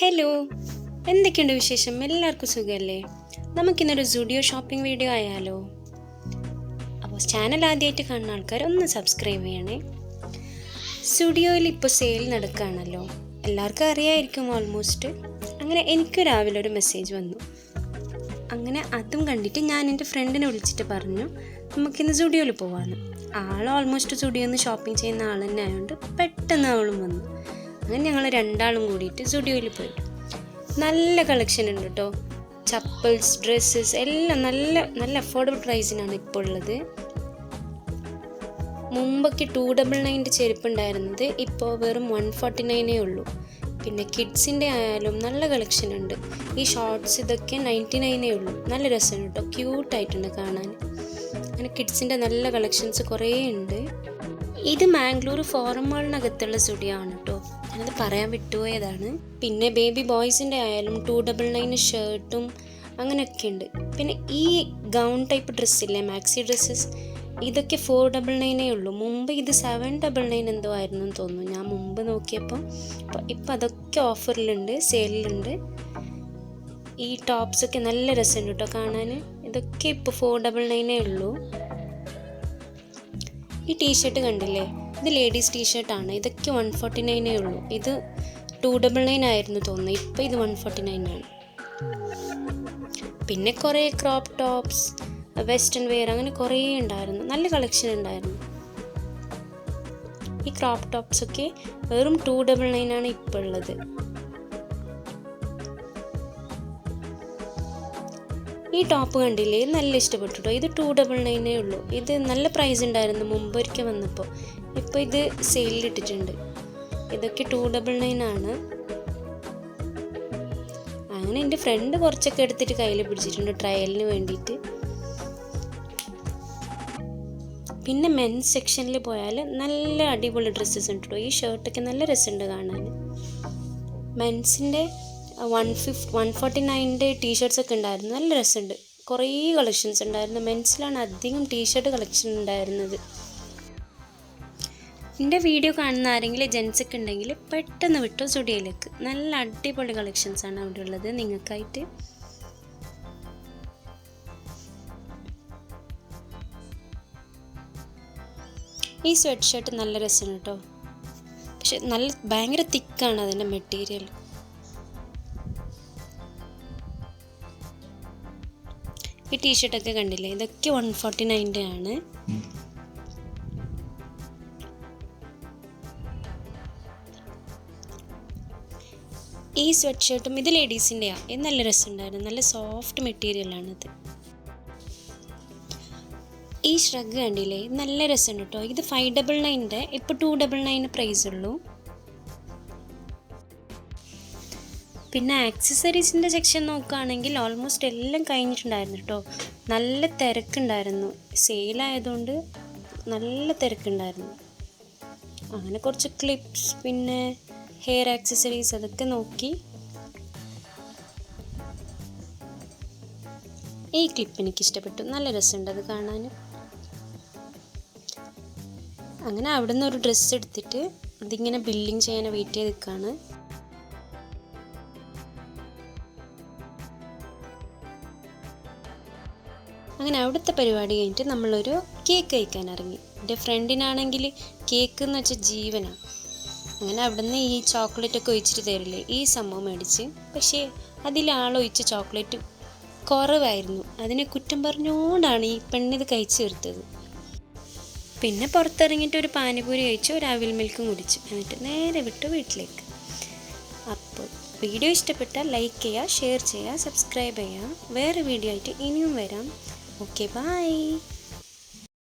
Hello എന്തൊക്കെയുണ്ട് വിശേഷം? എല്ലാവർക്കും സുഖമല്ലേ നമുക്കിന്നൊരു സുഡിയോ ഷോപ്പിംഗ് വീഡിയോ ആയാലോ? അപ്പോൾ ചാനൽ ആദ്യമായിട്ട് കാണുന്ന ആൾക്കാർ ഒന്ന് സബ്സ്ക്രൈബ് ചെയ്യണേ. സ്റ്റുഡിയോയിൽ ഇപ്പോൾ സെയിൽ നടക്കുകയാണല്ലോ. എല്ലാവർക്കും അറിയായിരിക്കും ഓൾമോസ്റ്റ് അങ്ങനെ എനിക്ക് രാവിലെ ഒരു മെസ്സേജ് വന്നു. അങ്ങനെ അതും കണ്ടിട്ട് ഞാൻ എന്റെ ഫ്രണ്ടിനെ വിളിച്ചിട്ട് പറഞ്ഞു നമുക്കിന്ന് സ്റ്റുഡിയോയിൽ പോകാമെന്ന് ആൾ ഓൾമോസ്റ്റ് സ്റ്റുഡിയോയിൽ നിന്ന് ഷോപ്പിംഗ് ചെയ്യുന്ന ആൾ തന്നെ ആയതുകൊണ്ട് പെട്ടെന്ന് അവളും വന്നു. അങ്ങനെ ഞങ്ങൾ രണ്ടാളും കൂടിയിട്ട് സ്റ്റുഡിയോയിൽ പോയി. നല്ല കളക്ഷൻ ഉണ്ട് കേട്ടോ ചപ്പിൾസ് ഡ്രസ്സസ് എല്ലാം നല്ല നല്ല അഫോർഡബിൾ പ്രൈസിനാണ് ഇപ്പോൾ ഉള്ളത്. മുമ്പൊക്കെ ടു ഡബിൾ നയന്റെ ചെരുപ്പ് ഉണ്ടായിരുന്നത് ഇപ്പോൾ വെറും വൺ ഫോർട്ടി നയനേ ഉള്ളൂ. പിന്നെ കിഡ്സിന്റെ ആയാലും നല്ല കളക്ഷൻ ഉണ്ട്. ഈ ഷോർട്സ് ഇതൊക്കെ നയന്റി നയനേ ഉള്ളൂ. നല്ല രസമാണ് കേട്ടോ ക്യൂട്ടായിട്ടുണ്ട് കാണാൻ. അങ്ങനെ കിഡ്സിന്റെ നല്ല കളക്ഷൻസ് കുറേ ഉണ്ട്. ഇത് മാംഗ്ലൂർ ഫോറം മാളിനകത്തുള്ള സ്റ്റുഡിയോ ആണ് കേട്ടോ ഞാനത് പറയാൻ വിട്ടുപോയതാണ്. പിന്നെ ബേബി ബോയ്സിന്റെ ആയാലും ടു ഡബിൾ നയൻ ഷർട്ടും അങ്ങനെയൊക്കെ ഉണ്ട് പിന്നെ ഈ ഗൗൺ ടൈപ്പ് ഡ്രസ്സില്ലേ മാക്സി ഡ്രസ്സസ് ഇതൊക്കെ ഫോർ ഡബിൾ നയനേ ഉള്ളൂ. മുമ്പ് ഇത് സെവൻ ഡബിൾ നയൻ എന്തോ ആയിരുന്നു എന്ന് തോന്നുന്നു. ഞാൻ മുമ്പ് നോക്കിയപ്പോൾ ഇപ്പം അതൊക്കെ ഓഫറിലുണ്ട് സെയിലിലുണ്ട് ഈ ടോപ്സൊക്കെ നല്ല രസമുണ്ട് കേട്ടോ കാണാൻ ഇതൊക്കെ ഇപ്പോൾ ഫോർ ഡബിൾ നയനേ ഉള്ളൂ. ഈ ടീഷർട്ട് കണ്ടില്ലേ? ഇത് ലേഡീസ് ടീഷർട്ടാണ് ഇതൊക്കെ വൺ ഫോർട്ടി നയനേ ഉള്ളൂ. ഇത് ടു ഡബിൾ നയൻ ആയിരുന്നു തോന്നുന്നു. ഇപ്പോൾ ഇത് വൺ ഫോർട്ടി നയൻ ആണ്. പിന്നെ കുറേ ക്രോപ്പ് ടോപ്സ് വെസ്റ്റേൺ വെയർ അങ്ങനെ കുറേ ഉണ്ടായിരുന്നു. നല്ല കളക്ഷൻ ഉണ്ടായിരുന്നു. ഈ ക്രോപ്പ് ടോപ്സൊക്കെ വെറും ടു ഡബിൾ നയൻ ആണ് ഇപ്പോൾ ഉള്ളത്. ഈ ടോപ്പ് കണ്ടില്ലേ? നല്ല ഇഷ്ടപ്പെട്ടു കേട്ടോ ഇത് ടു ഡബിൾ നയനേ ഉള്ളൂ. ഇത് നല്ല പ്രൈസ് ഉണ്ടായിരുന്നു മുമ്പ് ഒരിക്കൽ വന്നപ്പോൾ ഇപ്പോൾ ഇത് സെയിലിൽ ഇട്ടിട്ടുണ്ട്. ഇതൊക്കെ ടു ഡബിൾ നയൻ ആണ്. അങ്ങനെ എന്റെ ഫ്രണ്ട് കുറച്ചൊക്കെ എടുത്തിട്ട് കയ്യിൽ പിടിച്ചിട്ടുണ്ട് ട്രയലിന് വേണ്ടിയിട്ട് പിന്നെ മെൻസ് സെക്ഷനിൽ പോയാൽ നല്ല അടിപൊളി ഡ്രസ്സസ് ഉണ്ട് കേട്ടോ ഈ ഷർട്ടൊക്കെ നല്ല രസമുണ്ട് കാണാൻ മെൻസിന്റെ വൺ ഫിഫ്റ്റ് വൺ ഫോർട്ടി നയന്റെ ടീഷർട്ട്സൊക്കെ ഉണ്ടായിരുന്നു. നല്ല രസമുണ്ട്. കുറേ കളക്ഷൻസ് ഉണ്ടായിരുന്നു. മെൻസിലാണ് അധികം ടീഷർട്ട് കളക്ഷൻ ഉണ്ടായിരുന്നത്. എന്റെ വീഡിയോ കാണുന്ന ആരെങ്കിലും ജെൻസ് ഒക്കെ ഉണ്ടെങ്കിൽ പെട്ടെന്ന് വിട്ടു സ്റ്റുഡിയോയിലേക്ക്. നല്ല അടിപൊളി കളക്ഷൻസ് ആണ് അവിടെ ഉള്ളത് നിങ്ങൾക്കായിട്ട്. ഈ സ്വെറ്റ് ഷർട്ട് നല്ല രസമാണ് കേട്ടോ. പക്ഷെ നല്ല ഭയങ്കര തിക്കാണ് അതിന്റെ മെറ്റീരിയൽ ഈ ടീഷർട്ടൊക്കെ കണ്ടില്ലേ? ഇതൊക്കെ വൺ ഫോർട്ടി നയന്റെ ആണ്. ഈ സ്വെറ്റ് ഷർട്ടും ഇത് ലേഡീസിന്റെയാണ് ഇത് നല്ല രസമുണ്ടായിരുന്നു. നല്ല സോഫ്റ്റ് മെറ്റീരിയലാണിത് ഈ ഷ്രഗ് കണ്ടില്ലേ? നല്ല രസമുണ്ട് കേട്ടോ ഇത് ഫൈവ് ഡബിൾ നയന്റെ ഇപ്പോൾ ടു ഡബിൾ നയൻ പ്രൈസ് ഉള്ളൂ. പിന്നെ ആക്സസറീസിന്റെ സെക്ഷൻ നോക്കുകയാണെങ്കിൽ ഓൾമോസ്റ്റ് എല്ലാം കഴിഞ്ഞിട്ടുണ്ടായിരുന്നു കേട്ടോ നല്ല തിരക്കുണ്ടായിരുന്നു. സെയിലായതുകൊണ്ട് നല്ല തിരക്കുണ്ടായിരുന്നു. അങ്ങനെ കുറച്ച് ക്ലിപ്സ് പിന്നെ ഹെയർ ആക്സസറീസ് അതൊക്കെ നോക്കി. ഈ ക്ലിപ്പ് എനിക്ക് ഇഷ്ടപ്പെട്ടു നല്ല രസമുണ്ട് അത് കാണാൻ. അങ്ങനെ അവിടെ നിന്ന് ഒരു ഡ്രസ്സ് എടുത്തിട്ട് അതിങ്ങനെ ബില്ലിങ് ചെയ്യാൻ വെയിറ്റ് ചെയ്ത് നിൽക്കുകയാണ്. അങ്ങനെ അവിടുത്തെ പരിപാടി കഴിഞ്ഞിട്ട് നമ്മളൊരു കേക്ക് കഴിക്കാൻ ഇറങ്ങി എന്റെ ഫ്രണ്ടിനാണെങ്കിൽ കേക്ക് എന്ന് വെച്ചാൽ ജീവനാണ് അങ്ങനെ അവിടുന്ന് ഈ ചോക്ലേറ്റ് ഒക്കെ ഒഴിച്ചിട്ട് തരില്ലേ ഈ സംഭവം മേടിച്ച്. പക്ഷേ അതിലാളൊഴിച്ച ചോക്ലേറ്റ് കുറവായിരുന്നു. അതിനെ കുറ്റം പറഞ്ഞുകൊണ്ടാണ് ഈ പെണ്ണിത് കഴിച്ചു തീർത്തത്. പിന്നെ പുറത്തിറങ്ങിയിട്ട് ഒരു പാനിപൂരി കഴിച്ചു ഒരു അവിൽ മിൽക്കും കുടിച്ചു. എന്നിട്ട് നേരെ വിട്ടു വീട്ടിലേക്ക്. അപ്പോൾ വീഡിയോ ഇഷ്ടപ്പെട്ടാൽ ലൈക്ക് ചെയ്യുക ഷെയർ ചെയ്യുക സബ്സ്ക്രൈബ് ചെയ്യുക. വേറെ വീഡിയോ ആയിട്ട് ഇനിയും വരാം. Okay bye